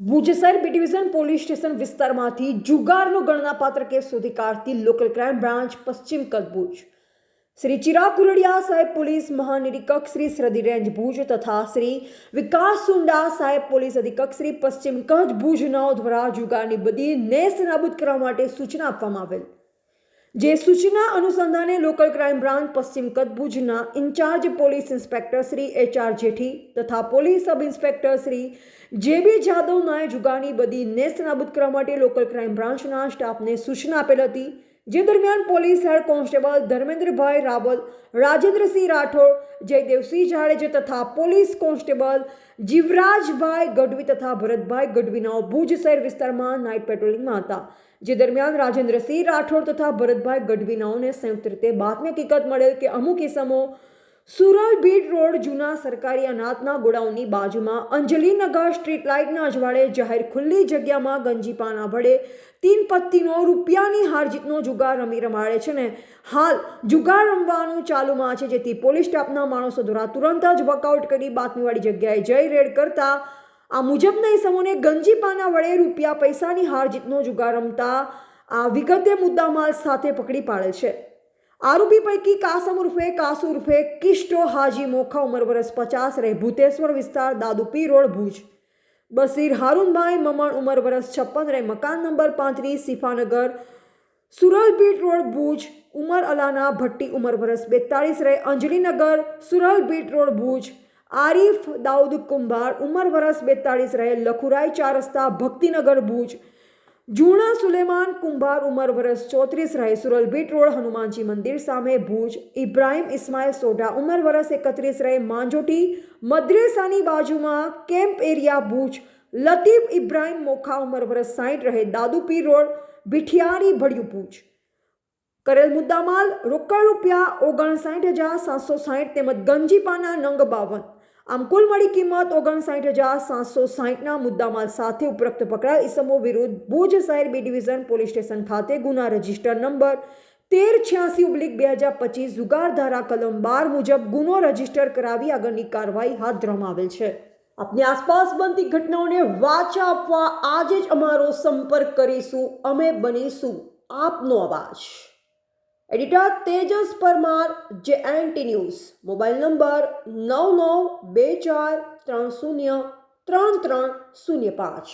ભુજ શહેર B division police station વિસ્તારમાંથી જુગારનો ગણનાપાત્ર case શોધી કાઢતી લોકલ ક્રાઇમ બ્રાન્ચ પશ્ચિમ કચ્છ શ્રી ચિરાગ કુરડિયા સાહેબ પોલીસ મહાનિરીક્ષક શ્રી સરહદી રેન્જ ભુજ તથા શ્રી વિકાસ સુંડા સાહેબ પોલીસ અધિક્ષક શ્રી પશ્ચિમ કચ્છ ભુજના દ્વારા જુગારની બધી નેસ નાબૂદ કરવા માટે સૂચના આપવામાં આવેલ. જે સૂચના અનુસંધાને લોકલ ક્રાઇમ બ્રાન્ચ પશ્ચિમ Kutch incharge police inspector Shri H R Jethi તથા પોલીસ સબ ઇન્સ્પેક્ટર શ્રી જે બી જાદવ નાએ જુગારની બધી નેસ્ત નાબૂદ કરવા માટે લોકલ ક્રાઇમ બ્રાન્ચના સ્ટાફને સૂચના આપેલ હતી. જે દરમિયાન police head constable Dharmendrabhai Raval, Rajendrasinh Rathod, Jaydevsinh Jadeja તથા પોલીસ કોન્સ્ટેબલ જીવરાજભાઈ ગઢવી તથા ભરતભાઈ ગઢવીનાઓ ભુજ શહેર વિસ્તારમાં નાઇટ પેટ્રોલિંગમાં હતા. જે દરમિયાન રાજેન્દ્રસિંહ રાઠોડ તથા ભરતભાઈ ગઢવીનાઓને સંયુક્ત રીતે બાતમી હકીકત મળેલ કે અમુક ઇસમો સુરલ બીટ રોડ જૂના સરકારી અનાથના ગોડાઉનની બાજુમાં અંજલિનગર સ્ટ્રીટ લાઇટના અજવાળે જાહેર ખુલ્લી જગ્યામાં ગંજીપાના વડે તીન પત્તીનો રૂપિયાની હારજીતનો જુગાર રમી રમાડે છે ને હાલ જુગાર રમવાનું ચાલુમાં છે, જેથી પોલીસ સ્ટાફના માણસો દ્વારા તુરંત જ વર્કઆઉટ કરી બાતમીવાળી જગ્યાએ જઈ રેડ કરતા. આ મુજબના ઇસમોને ગંજીપાના વડે રૂપિયા પૈસાની હારજીતનો જુગાર રમતા આ વિગતે મુદ્દામાલ સાથે પકડી પાડે છે. આરોપી પૈકી કાસમ ઉર્ફે કાસુ ઉર્ફે કિષ્ટો હાજી મોખા ઉંમર વર્ષ પચાસ રહે ભૂતેશ્વર વિસ્તાર દાદુપી રોડ ભુજ બસીર હારૂનભાઈ મમણ ઉંમર વર્ષ છપ્પન રહે મકાન નંબર પાંત્રીસ સિફાનગર સુરલબીટ રોડ ભુજ ઉમર અલાના ભટ્ટી ઉંમર વર્ષ બેતાળીસ રહે અંજલીનગર સુરલબીટ રોડ ભુજ આરીફ દાઉદ કુંભાર ઉંમર વર્ષ બેતાળીસ રહે લખુરાઈ ચાર રસ્તા ભક્તિનગર ભુજ જૂણા સુલેમાન કુંભાર ઉંમર વર્ષ ચોત્રીસ રહે સુરલબીટ રોડ હનુમાનજી મંદિર સામે ભુજ ઇબ્રાહિમ ઇસ્માઇલ સોઢા ઉંમર વર્ષ એકત્રીસ રહે માંજોટી મદ્રેસાની બાજુમાં કેમ્પ એરિયા ભુજ લતીફ ઇબ્રાહિમ મોખા ઉંમર વર્ષ સાઠ રહે દાદુપીર રોડ ભીઠિયારી ભળ્યું ભુજ. કરેલ મુદ્દામાલ રોકડ રૂપિયા ઓગણસાઠ હજાર સાતસો સાઠ તેમજ ગંજીપાના નંગ બાવન. આમ કુલ મળી કિંમત ઓગણસાઠ હજાર સાતસો સાઠના મુદ્દામાલ સાથે ઉપરોક્ત પકડાયેલ ઇસમો વિરુદ્ધ ભુજ શહેર બી ડિવિઝન પોલીસ સ્ટેશન ખાતે ગુના રજિસ્ટર નંબર તેર છ્યાસી ઓબ્લિક બે હજાર પચીસ જુગાર ધારા કલમ બાર મુજબ ગુનો રજિસ્ટર કરાવી આગળની કાર્યવાહી હાથ ધરવામાં આવેલ છે. આપની આસપાસ બનતી ઘટનાઓને વાચા આપવા આજે જ અમારો સંપર્ક કરીશું. અમે બનીશું. આપનો અવાજ. એડિટર તેજસ પરમાર જે એન્ટી ન્યૂઝ મોબાઈલ નંબર નવ નવ બે ચાર ત્રણ શૂન્ય ત્રણ ત્રણ શૂન્ય પાંચ